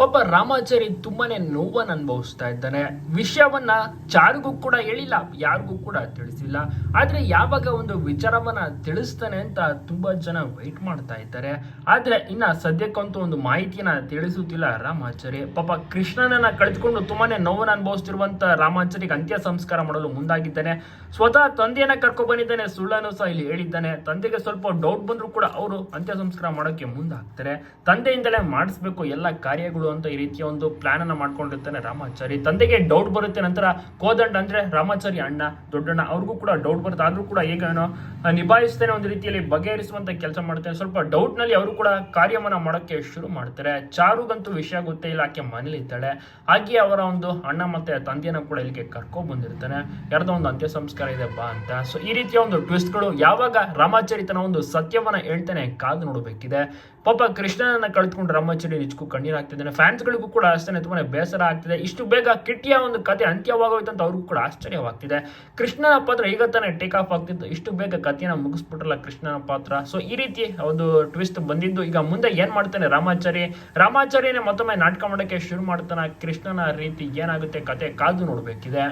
ಪಾಪ ರಾಮಾಚಾರಿ ತುಂಬಾನೇ ನೋವನ್ನು ಅನುಭವಿಸ್ತಾ ಇದ್ದಾನೆ. ವಿಷಯವನ್ನ ಯಾರಿಗೂ ಕೂಡ ಹೇಳಿಲ್ಲ, ಯಾರಿಗೂ ಕೂಡ ತಿಳಿಸಿಲ್ಲ. ಆದ್ರೆ ಯಾವಾಗ ಒಂದು ವಿಚಾರವನ್ನ ತಿಳಿಸ್ತಾನೆ ಅಂತ ತುಂಬಾ ಜನ ವೆಯ್ಟ್ ಮಾಡ್ತಾ ಇದ್ದಾರೆ. ಆದ್ರೆ ಇನ್ನ ಸದ್ಯಕ್ಕಂತೂ ಒಂದು ಮಾಹಿತಿಯನ್ನ ತಿಳಿಸುತ್ತಿಲ್ಲ ರಾಮಾಚಾರಿ. ಪಾಪ ಕೃಷ್ಣನನ್ನ ಕಳೆದುಕೊಂಡು ತುಂಬಾನೇ ನೋವನ್ನು ಅನುಭವಿಸ್ತಿರುವಂತ ರಾಮಾಚಾರಿಗೆ ಅಂತ್ಯ ಸಂಸ್ಕಾರ ಮಾಡಲು ಮುಂದಾಗಿದ್ದಾನೆ. ಸ್ವತಃ ತಂದೆಯನ್ನ ಕರ್ಕೊ ಬಂದಿದ್ದಾನೆ, ಸುಳ್ಳನ್ನು ಸಹ ಇಲ್ಲಿ ಹೇಳಿದ್ದಾನೆ. ತಂದೆಗೆ ಸ್ವಲ್ಪ ಡೌಟ್ ಬಂದ್ರು ಕೂಡ ಅವರು ಅಂತ್ಯ ಸಂಸ್ಕಾರ ಮಾಡೋಕೆ ಮುಂದಾಗ್ತಾರೆ. ತಂದೆಯಿಂದಲೇ ಮಾಡಿಸ್ಬೇಕು ಎಲ್ಲ ಕಾರ್ಯಗಳು ಅಂತ ಈ ರೀತಿಯ ಒಂದು ಪ್ಲಾನ್ ಅನ್ನ ಮಾಡ್ಕೊಂಡಿರ್ತಾನೆ ರಾಮಾಚಾರಿ. ತಂದೆಗೆ ಡೌಟ್ ಬರುತ್ತೆ, ನಂತರ ಕೋದಂಡ ಅಂದ್ರೆ ರಾಮಾಚಾರಿ ಅಣ್ಣ, ದೊಡ್ಡಣ್ಣ, ಅವ್ರಿಗೂ ಕೂಡ ಡೌಟ್ ಬರುತ್ತೆ. ಆದ್ರೂ ಕೂಡ ಈಗ ಏನೋ ನಿಭಾಯಿಸ್ತೇನೆ ಒಂದು ರೀತಿಯಲ್ಲಿ ಬಗೆಹರಿಸುವಂತ ಕೆಲಸ ಮಾಡ್ತಾನೆ. ಸ್ವಲ್ಪ ಡೌಟ್ನಲ್ಲಿ ಅವರು ಕೂಡ ಕಾರ್ಯವನ್ನ ಮಾಡೋಕೆ ಶುರು ಮಾಡ್ತಾರೆ. ಚಾರುಗಂತೂ ವಿಷಯ ಗೊತ್ತೇ ಇಲ್ಲ, ಆಕೆ ಮನೇಲಿ ಇದ್ದಾಳೆ. ಹಾಗೆ ಅವರ ಒಂದು ಅಣ್ಣ ಮತ್ತೆ ತಂದೆಯನ್ನ ಕೂಡ ಇಲ್ಲಿಗೆ ಕರ್ಕೊಂಡ್ ಬಂದಿರ್ತಾನೆ. ಯಾರ್ದೋ ಒಂದು ಅಂತ್ಯ ಸಂಸ್ಕಾರ ಇದೆ, ಬಾ ಅಂತ. ಸೊ ಈ ರೀತಿಯ ಒಂದು ಟ್ವಿಸ್ಟ್ಗಳು ಯಾವಾಗ ರಾಮಾಚಾರಿ ತನ್ನ ಒಂದು ಸತ್ಯವನ್ನ ಹೇಳ್ತಾನೆ ಕಾದು ನೋಡಬೇಕಿದೆ. ಪಾಪ ಕೃಷ್ಣನನ್ನ ಕಳೆದುಕೊಂಡು ರಾಮಾಚಾರಿ ನಿಜಕ್ಕೂ ಕಣ್ಣೀರಾಗ್ತಿದ್ದಾನೆ ಫ್ಯಾನ್ಸ್ಗಳಿಗೂ ಕೂಡ ಅಷ್ಟೇ ತುಂಬಾ ಬೇಸರ ಆಗ್ತಿದೆ. ಇಷ್ಟು ಬೇಗ ಕಿಟ್ಟಿಯ ಒಂದು ಕತೆ ಅಂತ್ಯವಾಗೋಯ್ತು ಅಂತ ಅವ್ರಿಗೂ ಕೂಡ ಆಶ್ಚರ್ಯವಾಗ್ತಿದೆ. ಕೃಷ್ಣನ ಪಾತ್ರ ಈಗ ತಾನೇ ಟೇಕ್ ಆಫ್ ಆಗ್ತಿತ್ತು. ಇಷ್ಟು ಬೇಗ ಕಥೆಯನ್ನ ಮುಗಿಸ್ಬಿಟ್ರಲ್ಲ ಕೃಷ್ಣನ ಪಾತ್ರ. ಸೊ ಈ ರೀತಿ ಒಂದು ಟ್ವಿಸ್ಟ್ ಬಂದಿದ್ದು. ಈಗ ಮುಂದೆ ಏನ್ ಮಾಡ್ತಾನೆ ರಾಮಾಚಾರಿ? ರಾಮಾಚಾರಿನೇ ಮತ್ತೊಮ್ಮೆ ನಾಟಕ ಮಾಡೋಕೆ ಶುರು ಮಾಡ್ತಾನೆ. ಕೃಷ್ಣನ ರೀತಿ ಏನಾಗುತ್ತೆ? ಕತೆ ಕಾದು ನೋಡ್ಬೇಕಿದೆ.